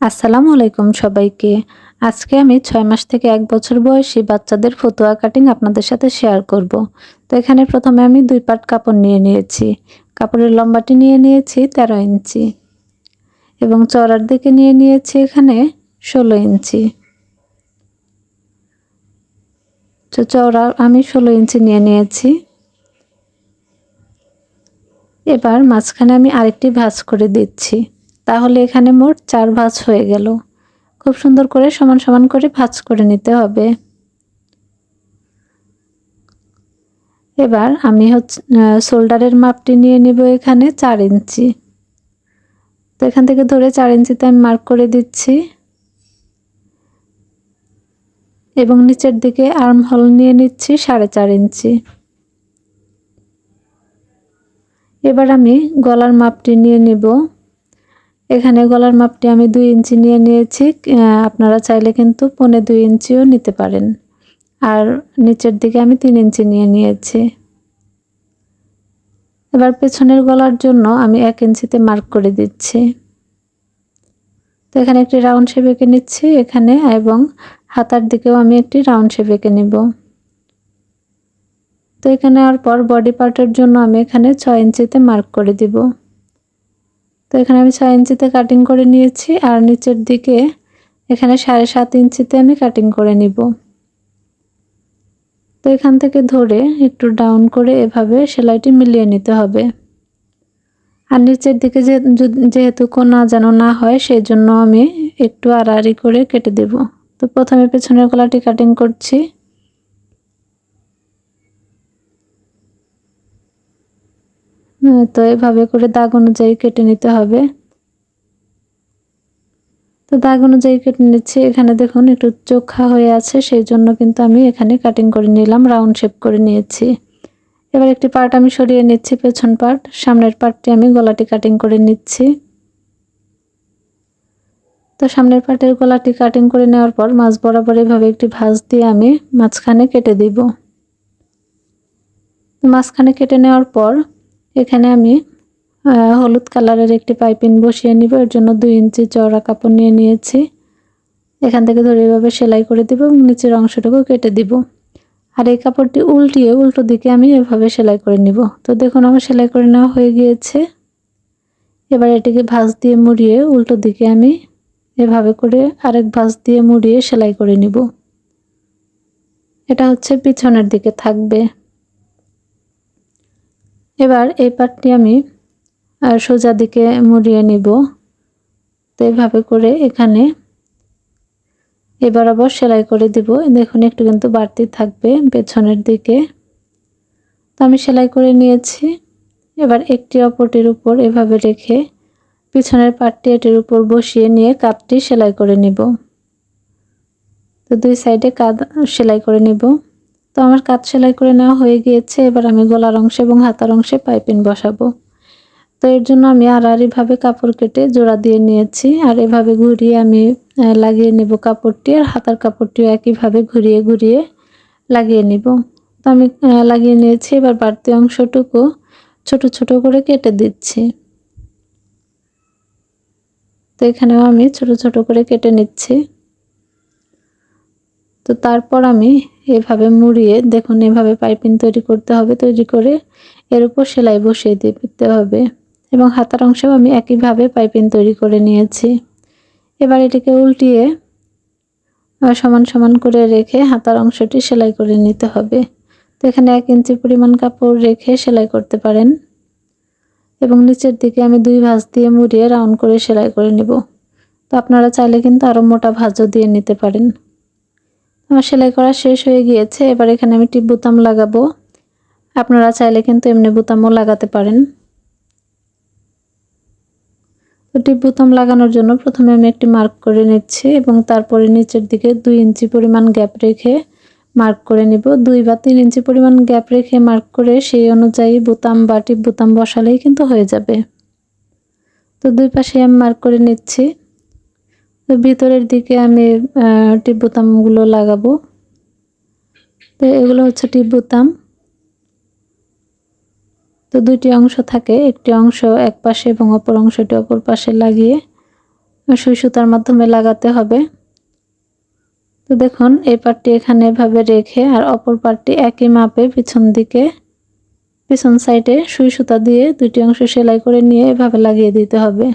আসসালামু আলাইকুম সবাইকে। আজকে আমি ছয় মাস থেকে এক বছর বয়সী বাচ্চাদের ফতুয়া কাটিং আপনাদের সাথে শেয়ার করব। তো এখানে প্রথমে আমি দুই পাট কাপড় নিয়ে নিয়েছি। কাপড়ের লম্বাটি নিয়ে নিয়েছি তেরো ইঞ্চি এবং চড়ার দিকে নিয়ে নিয়েছি এখানে ষোলো ইঞ্চি। তো চওড়া আমি ষোলো ইঞ্চি নিয়ে নিয়েছি। এবার মাঝখানে আমি আরেকটি ভাঁজ করে দিচ্ছি। তাহলে এখানে মোট চার ভাঁজ হয়ে গেল। খুব সুন্দর করে সমান সমান করে ভাঁজ করে নিতে হবে। এবার আমি হচ্ছে শোল্ডারের মাপটি নিয়ে নিব এখানে চার ইঞ্চি। তো এখান থেকে ধরে চার ইঞ্চিতে আমি মার্ক করে দিচ্ছি। এবং নিচের দিকে আর্ম হল নিয়ে নিচ্ছি সাড়ে চার ইঞ্চি। এবার আমি গলার মাপটি নিয়ে নিব। এখানে গলার মাপটি আমি দুই ইঞ্চি নিয়ে নিয়েছি আপনারা চাইলে কিন্তু পনে দুই ইঞ্চিও নিতে পারেন। আর নিচের দিকে আমি তিন ইঞ্চি নিয়ে নিয়েছি। এবার পেছনের গলার জন্য আমি এক ইঞ্চিতে মার্ক করে দিচ্ছি। তো এখানে একটি রাউন্ড শেপ এঁকে নিচ্ছি এখানে, এবং হাতার দিকেও আমি একটি রাউন্ড শেপ এঁকে নিব। তো এখানে আর পর বডি পার্টের জন্য আমি এখানে ছয় ইঞ্চিতে মার্ক করে দিব। তো এখানে আমি ছয় ইঞ্চিতে কাটিং করে নিয়েছি আর নিচের দিকে এখানে সাড়ে সাত ইঞ্চিতে আমি কাটিং করে নিব। তো এখান থেকে ধরে একটু ডাউন করে এভাবে সেলাইটি মিলিয়ে নিতে হবে। আর নিচের দিকে যেহেতু কোনা যেন না হয় সেই জন্য আমি একটু আড়াআড়ি করে কেটে দেব। তো প্রথমে পেছনের গলাটি কাটিং করছি। তো এভাবে করে দাগ অনুযায়ী কেটে নিতে হবে। তো দাগ অনুযায়ী কেটে নিচ্ছি। এখানে দেখুন, একটু চোখা হয়ে আছে, সেই জন্য কিন্তু আমি এখানে কাটিং করে নিলাম রাউন্ড শেপ করে নিয়েছি। এবার একটি পার্ট আমি সরিয়ে নিচ্ছি, পেছন পার্ট সামনের পার্টটি আমি গলাটি কাটিং করে নিচ্ছি। তো সামনের পার্টের গলাটি কাটিং করে নেওয়ার পর মাছ বরাবর এভাবে একটি ভাঁজ দিয়ে আমি মাঝখানে কেটে দিব। মাঝখানে কেটে নেওয়ার পর এখানে আমি হলুদ কালারের একটি পাইপিং বসিয়ে নিব। এর জন্য দুই ইঞ্চি চওড়া কাপড় নিয়ে নিয়েছি। এখান থেকে ধরে এভাবে সেলাই করে দিব এবং নিচের অংশটুকু কেটে দিব। আর এই কাপড়টি উল্টিয়ে উল্টো দিকে আমি এভাবে সেলাই করে নিব। তো দেখুন, আমার সেলাই করে নেওয়া হয়ে গিয়েছে। এবার এটিকে ভাঁজ দিয়ে মুড়িয়ে উল্টো দিকে আমি এভাবে করে আরেক ভাঁজ দিয়ে মুড়িয়ে সেলাই করে নিব। এটা হচ্ছে পিছনের দিকে থাকবে। এবার এই পাটটি আমি সোজা দিকে মুড়িয়ে নিব। তো এইভাবে করে এখানে এবার আবার সেলাই করে দিব। দেখুন, একটু কিন্তু বাড়তি থাকবে পেছনের দিকে। তো আমি সেলাই করে নিয়েছি। এবার একটি অপরটির উপর এভাবে রেখে পিছনের পাটটি এটির উপর বসিয়ে নিয়ে কাপটি সেলাই করে নিব। তো দুই সাইডে কাদ সেলাই করে নিব। তো আমার কাজ সেলাই করে নেওয়া হয়ে গিয়েছে। এবার আমি গলার অংশে এবং হাতার অংশে পাইপিং বসাবো। তো এর জন্য আমি আড়াআড়িভাবে কাপড় কেটে জোড়া দিয়ে নিয়েছি। আর এভাবে ঘুরিয়ে আমি লাগিয়ে নেব কাপড়টি। আর হাতার কাপড়টিও একইভাবে ঘুরিয়ে ঘুরিয়ে লাগিয়ে নিব। তো আমি লাগিয়ে নিয়েছি। এবার বাড়তি অংশটুকু ছোট ছোট করে কেটে দিচ্ছি। তো এখানেও আমি ছোট ছোট করে কেটে নিচ্ছি। তো তারপর আমি এভাবে মুড়িয়ে, দেখুন এভাবে পাইপিং তৈরি করতে হবে, তৈরি করে এর উপর সেলাই বসিয়ে দিতে হবে। এবং হাতার অংশেও আমি একইভাবে পাইপিং তৈরি করে নিয়েছি। এবার এটিকে উল্টিয়ে সমান সমান করে রেখে হাতার অংশটি সেলাই করে নিতে হবে। তো এখানে এক ইঞ্চি পরিমাণ কাপড় রেখে সেলাই করতে পারেন। এবং নিচের দিকে আমি দুই ভাঁজ দিয়ে মুড়িয়ে রাউন্ড করে সেলাই করে নিব। তো আপনারা চাইলে কিন্তু আরও মোটা ভাঁজও দিয়ে নিতে পারেন। আমার সেলাই করা শেষ হয়ে গিয়েছে, এবার এখানে আমি টিপ বোতাম লাগাবো। আপনারা চাইলে কিন্তু এমনি বোতামও লাগাতে পারেন। তো টিপ বোতাম লাগানোর জন্য প্রথমে আমি একটি মার্ক করে নিচ্ছি এবং তারপরে নিচের দিকে দুই ইঞ্চি পরিমাণ গ্যাপ রেখে মার্ক করে নিব। দুই বা তিন ইঞ্চি পরিমাণ গ্যাপ রেখে মার্ক করে সেই অনুযায়ী বোতাম বা টিপ বোতাম বসালেই কিন্তু হয়ে যাবে। তো দুই পাশে আমি মার্ক করে নিচ্ছি। তো ভিতরের দিকে আমি টিপ বোতামগুলো লাগাবো। তো এগুলো হচ্ছে টিপ বোতাম তো দুইটি অংশ থাকে, একটি অংশ এক পাশে এবং অপর অংশটি অপর পাশে লাগিয়ে সুই সুতার মাধ্যমে লাগাতে হবে। তো দেখুন, এই পাটটি এখানে এভাবে রেখে আর অপর পাটটি একই মাপে পিছন দিকে, পিছন সাইডে সুই সুতা দিয়ে দুটি অংশ সেলাই করে নিয়ে এভাবে লাগিয়ে দিতে হবে।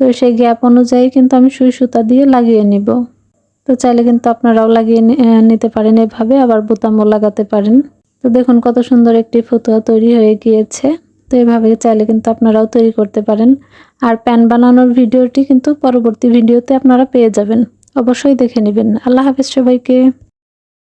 তো সেই গ্যাপ অনুযায়ী কিন্তু আমি সুই সুতা দিয়ে লাগিয়ে নিব। তো চাইলে কিন্তু আপনারাও লাগিয়ে নিতে পারেন এভাবে, আবার বোতামও লাগাতে পারেন। তো দেখুন কত সুন্দর একটি ফতুয়া তৈরি হয়ে গিয়েছে। তো এভাবে চাইলে কিন্তু আপনারাও তৈরি করতে পারেন। আর প্যান বানানোর ভিডিওটি কিন্তু পরবর্তী ভিডিওতে আপনারা পেয়ে যাবেন। অবশ্যই দেখে নেবেন। আল্লাহ হাফিজ সবাইকে।